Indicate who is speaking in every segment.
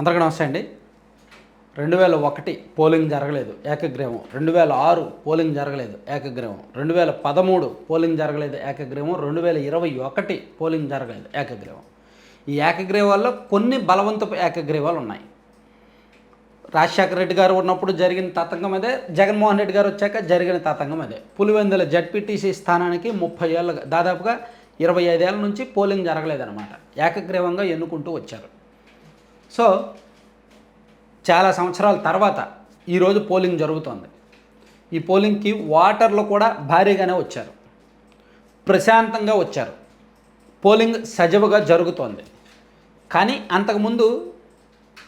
Speaker 1: అందరికీ నమస్తే అండి. రెండు వేల ఒకటి పోలింగ్ జరగలేదు ఏకగ్రీవం. రెండు వేల ఆరు పోలింగ్ జరగలేదు ఏకగ్రీవం. రెండు వేల పదమూడు పోలింగ్ జరగలేదు ఏకగ్రీవం. రెండు వేల ఇరవై ఒకటి పోలింగ్ జరగలేదు ఏకగ్రీవం. ఈ ఏకగ్రీవాల్లో కొన్ని బలవంతపు ఏకగ్రీవాలు ఉన్నాయి రాజశేఖర రెడ్డి గారు ఉన్నప్పుడు జరిగిన తతంగం అదే జగన్మోహన్ రెడ్డి గారు వచ్చాక జరిగిన తతంగం అదే. పులివెందుల జడ్పీటీసీ స్థానానికి ముప్పై ఏళ్ళ దాదాపుగా ఇరవై ఐదేళ్ళ నుంచి పోలింగ్ జరగలేదన్నమాట. ఏకగ్రీవంగా ఎన్నుకుంటూ వచ్చారు. సో చాలా సంవత్సరాల తర్వాత ఈరోజు పోలింగ్ జరుగుతోంది. ఈ పోలింగ్కి వాటర్లు కూడా భారీగానే వచ్చారు. ప్రశాంతంగా వచ్చారు. పోలింగ్ సజవుగా జరుగుతోంది. కానీ అంతకుముందు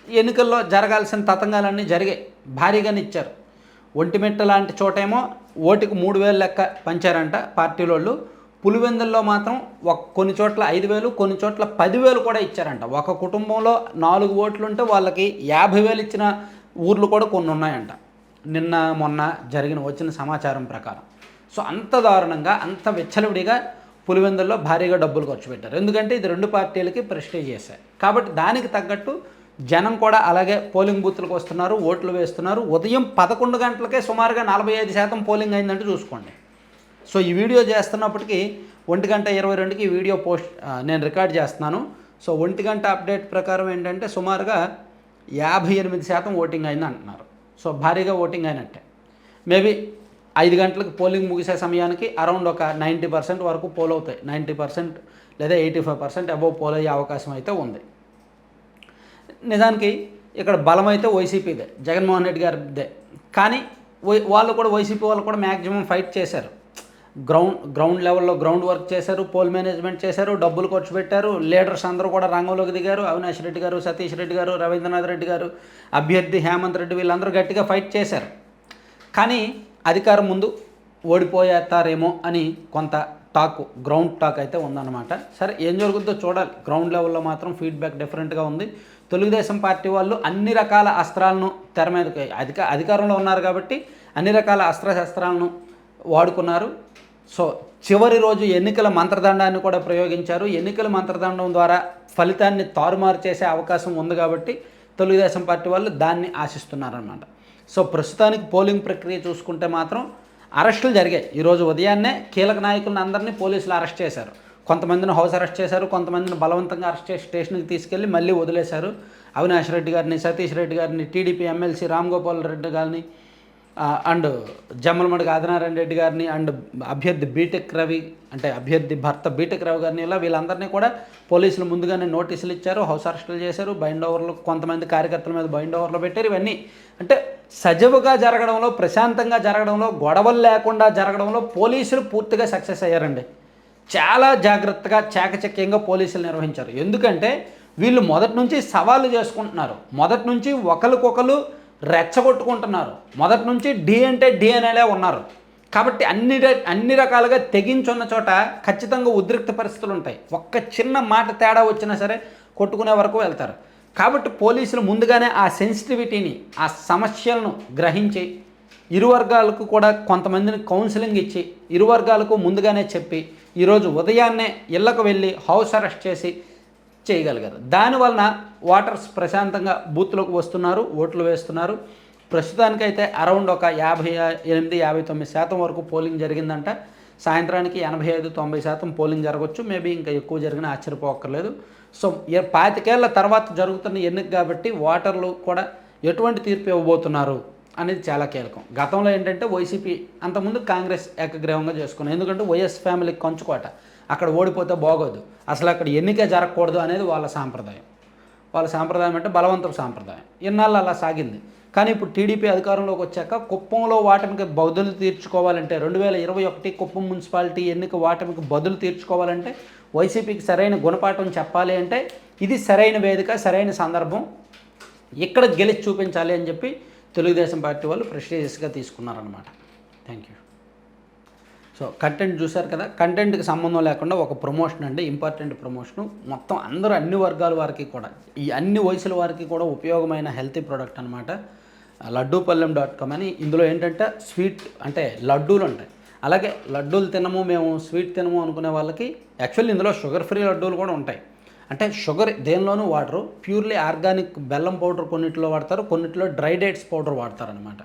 Speaker 1: ఎన్నికల్లో జరగాల్సిన తతంగాలన్నీ జరిగాయి. భారీగానే ఇచ్చారు. ఒంటిమిట్ట లాంటి చోటేమో ఓటుకు మూడు వేలు లెక్క పంచారంట పార్టీలోళ్ళు. పులివెందుల్లో మాత్రం ఒక కొన్ని చోట్ల ఐదు వేలు కొన్ని చోట్ల పదివేలు కూడా ఇచ్చారంట. ఒక కుటుంబంలో నాలుగు ఓట్లు ఉంటే వాళ్ళకి యాభై వేలు ఇచ్చిన ఊర్లు కూడా కొన్ని ఉన్నాయంట. నిన్న మొన్న జరిగిన వచ్చిన సమాచారం ప్రకారం. సో అంత దారుణంగా అంత విచ్చలవిడిగా పులివెందుల్లో భారీగా డబ్బులు ఖర్చు పెట్టారు. ఎందుకంటే ఇది రెండు పార్టీలకి ప్రెస్టేజ్ చేశాయి. కాబట్టి దానికి తగ్గట్టు జనం కూడా అలాగే పోలింగ్ బూత్లకు వస్తున్నారు ఓట్లు వేస్తున్నారు. ఉదయం పదకొండు గంటలకే సుమారుగా నలభై ఐదు శాతం పోలింగ్ అయిందంటే చూసుకోండి. సో ఈ వీడియో చేస్తున్నప్పటికీ ఒంటి గంట ఇరవై రెండుకి ఈ వీడియో పోస్ట్ నేను రికార్డ్ చేస్తున్నాను. సో ఒంటి గంట అప్డేట్ ప్రకారం ఏంటంటే సుమారుగా యాభై ఎనిమిది శాతం ఓటింగ్ అయింది అంటున్నారు. సో భారీగా ఓటింగ్ అయినట్టే. మేబీ ఐదు గంటలకు పోలింగ్ ముగిసే సమయానికి అరౌండ్ ఒక నైంటీ పర్సెంట్ వరకు పోల్ అవుతాయి. నైంటీ పర్సెంట్ లేదా eighty five percent above poll అయ్యే అవకాశం అయితే ఉంది. నిజానికి ఇక్కడ బలం అయితే వైసీపీదే జగన్మోహన్ రెడ్డి గారిదే. కానీ వై- వాళ్ళు కూడా వైసీపీ వాళ్ళు కూడా మ్యాక్సిమం ఫైట్ చేశారు. గ్రౌండ్ గ్రౌండ్ లెవెల్లో గ్రౌండ్ వర్క్ చేశారు పోల్ మేనేజ్మెంట్ చేశారు డబ్బులు ఖర్చు పెట్టారు. లీడర్స్ అందరూ కూడా రంగంలోకి దిగారు. అవినాష్ రెడ్డి గారు సతీష్ రెడ్డి గారు రవీంద్రనాథ్ రెడ్డి గారు అభ్యర్థి హేమంత్ రెడ్డి వీళ్ళందరూ గట్టిగా ఫైట్ చేశారు. కానీ అధికారం ముందు ఓడిపోయేస్తారేమో అని కొంత టాక్ గ్రౌండ్ టాక్ అయితే ఉందన్నమాట. సరే ఏం జరుగుతుందో చూడాలి. గ్రౌండ్ లెవెల్లో మాత్రం ఫీడ్బ్యాక్ డిఫరెంట్గా ఉంది. తెలుగుదేశం పార్టీ వాళ్ళు అన్ని రకాల అస్త్రాలను తెర మీదకి అధిక అధికారంలో ఉన్నారు కాబట్టి అన్ని రకాల అస్త్రశస్త్రాలను వాడుకున్నారు. సో చివరి రోజు ఎన్నికల మంత్రదండాన్ని కూడా ప్రయోగించారు. ఎన్నికల మంత్రదండం ద్వారా ఫలితాన్ని తారుమారు చేసే అవకాశం ఉంది కాబట్టి తెలుగుదేశం పార్టీ వాళ్ళు దాన్ని ఆశిస్తున్నారన్నమాట. సో ప్రస్తుతానికి పోలింగ్ ప్రక్రియ చూసుకుంటే మాత్రం అరెస్టులు జరిగాయి. ఈరోజు ఉదయాన్నే కీలక నాయకులను అందరినీ పోలీసులు అరెస్ట్ చేశారు. కొంతమందిని హౌస్ అరెస్ట్ చేశారు కొంతమందిని బలవంతంగా అరెస్ట్ చేసి స్టేషన్కి తీసుకెళ్ళి మళ్ళీ వదిలేశారు. అవినాష్ రెడ్డి గారిని సతీష్ రెడ్డి గారిని టీడీపీ ఎమ్మెల్సీ రామ్ గోపాల్ రెడ్డి గారిని అండ్ జమ్మలమడుగు ఆదినారాయణ రెడ్డి గారిని అండ్ అభ్యర్థి బీటెక్ రవి అంటే అభ్యర్థి భర్త బీటెక్ రవి గారిని ఇలా వీళ్ళందరినీ కూడా పోలీసులు ముందుగానే నోటీసులు ఇచ్చారు హౌస్ అరెస్టులు చేశారు బైండ్ ఓవర్లు కొంతమంది కార్యకర్తల మీద బైండ్ ఓవర్లు పెట్టారు. ఇవన్నీ అంటే సజీవుగా జరగడంలో ప్రశాంతంగా జరగడంలో గొడవలు లేకుండా జరగడంలో పోలీసులు పూర్తిగా సక్సెస్ అయ్యారండి. చాలా జాగ్రత్తగా చాకచక్యంగా పోలీసులు నిర్వహించారు. ఎందుకంటే వీళ్ళు మొదటి నుంచి సవాళ్ళు చేసుకుంటున్నారు. మొదటి నుంచి ఒకరికొకరు రెచ్చగొట్టుకుంటున్నారు. మొదటి నుంచి డి అంటే డి అనేలే ఉన్నారు. కాబట్టి అన్ని అన్ని రకాలుగా తెగించున్న చోట ఖచ్చితంగా ఉద్రిక్త పరిస్థితులు ఉంటాయి. ఒక్క చిన్న మాట తేడా వచ్చినా సరే కొట్టుకునే వరకు వెళ్తారు. కాబట్టి పోలీసులు ముందుగానే ఆ సెన్సిటివిటీని ఆ సమస్యలను గ్రహించి ఇరు వర్గాలకు కూడా కొంతమందిని కౌన్సిలింగ్ ఇచ్చి ఇరు వర్గాలకు ముందుగానే చెప్పి ఈరోజు ఉదయాన్నే ఇళ్ళకు వెళ్ళి హౌస్ అరెస్ట్ చేసి చేయగలిగారు. దానివలన ఓటర్స్ ప్రశాంతంగా బూత్లోకి వస్తున్నారు ఓట్లు వేస్తున్నారు. ప్రస్తుతానికైతే అరౌండ్ ఒక యాభై ఎనిమిది యాభై తొమ్మిది శాతం వరకు పోలింగ్ జరిగిందంట. సాయంత్రానికి ఎనభై ఐదు తొంభై శాతం పోలింగ్ జరగవచ్చు మేబీ ఇంకా ఎక్కువ జరిగిన ఆశ్చర్యపోక్కర్లేదు. సో పాతికేళ్ళ తర్వాత జరుగుతున్న ఎన్నిక కాబట్టి ఓటర్లు కూడా ఎటువంటి తీర్పు ఇవ్వబోతున్నారు అనేది చాలా కీలకం. గతంలో ఏంటంటే వైసీపీ అంతకుముందు కాంగ్రెస్ ఏకగ్రీవంగా చేసుకున్నాం ఎందుకంటే వైఎస్ ఫ్యామిలీకి కంచుకోట. అక్కడ ఓడిపోతే బాగోదు. అసలు అక్కడ ఎన్నికే జరగకూడదు అనేది వాళ్ళ సాంప్రదాయం. వాళ్ళ సాంప్రదాయం అంటే బలవంతం సాంప్రదాయం. ఇన్నాళ్ళు అలా సాగింది. కానీ ఇప్పుడు టీడీపీ అధికారంలోకి వచ్చాక కుప్పంలో వాటమికి బదులు తీర్చుకోవాలంటే రెండు వేల ఇరవై ఒకటి కుప్పం మున్సిపాలిటీ ఎన్నిక వాటమికి బదులు తీర్చుకోవాలంటే వైసీపీకి సరైన గుణపాఠం చెప్పాలి అంటే ఇది సరైన వేదిక సరైన సందర్భం. ఇక్కడ గెలిచి చూపించాలి అని చెప్పి తెలుగుదేశం పార్టీ వాళ్ళు ప్రెస్టీజియస్గా తీసుకున్నారనమాట థ్యాంక్ యూ సో కంటెంట్ చూశారు కదా కంటెంట్కి సంబంధం లేకుండా ఒక ప్రమోషన్ అండి ఇంపార్టెంట్ ప్రమోషన్ మొత్తం అందరూ అన్ని వర్గాల వారికి కూడా ఈ అన్ని వయసుల వారికి కూడా ఉపయోగమైన హెల్తీ ప్రోడక్ట్ అనమాట లడ్డూపల్లెం డాట్ కామ్ అని. ఇందులో ఏంటంటే స్వీట్ అంటే లడ్డూలు ఉంటాయి. అలాగే లడ్డూలు తినము మేము స్వీట్ తినము అనుకునే వాళ్ళకి యాక్చువల్లీ ఇందులో షుగర్ ఫ్రీ లడ్డూలు కూడా ఉంటాయి. అంటే షుగర్ దేనిలోనూ వాడరు. ప్యూర్లీ ఆర్గానిక్ బెల్లం పౌడర్ కొన్నిట్లో వాడతారు కొన్నిట్లో డ్రై డేట్స్ పౌడర్ వాడతారు అనమాట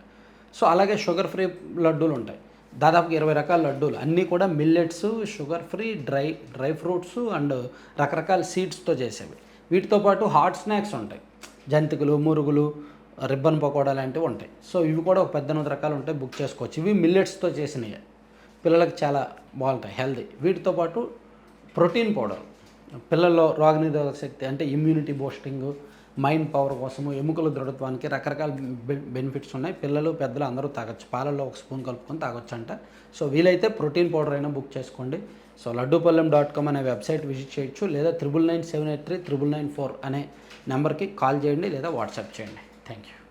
Speaker 1: సో అలాగే షుగర్ ఫ్రీ లడ్డూలు ఉంటాయి. దాదాపు ఇరవై రకాల లడ్డూలు. అన్నీ కూడా millets sugar free dry dry fruits and రకరకాల సీడ్స్తో చేసేవి. వీటితో పాటు హాట్ స్నాక్స్ ఉంటాయి. జంతికలు మురుగులు రిబ్బన్ పకోడా లాంటివి ఉంటాయి. సో ఇవి కూడా ఒక పద్దెనిమిది రకాలు ఉంటాయి బుక్ చేసుకోవచ్చు. ఇవి మిల్లెట్స్తో చేసినవి పిల్లలకు చాలా బాగుంటాయి హెల్దీ వీటితో పాటు ప్రోటీన్ పౌడర్ పిల్లల్లో రోగనిరోధక శక్తి అంటే ఇమ్యూనిటీ బూస్టింగ్ మైండ్ పవర్ కోసము ఎముకల దృఢత్వానికి రకరకాల బె- బెనిఫిట్స్ ఉన్నాయి. పిల్లలు పెద్దలు అందరూ తాగొచ్చు. పాలల్లో ఒక స్పూన్ కలుపుకొని తాగొచ్చు అంట సో వీలైతే ప్రోటీన్ పౌడర్ అయినా బుక్ చేసుకోండి. సో లడ్డూపల్లెం డాట్ కామ్ అనే వెబ్సైట్ విజిట్ చేయొచ్చు. లేదా triple nine seven eight three triple nine four అనే నెంబర్కి కాల్ చేయండి లేదా వాట్సాప్ చేయండి. Thank you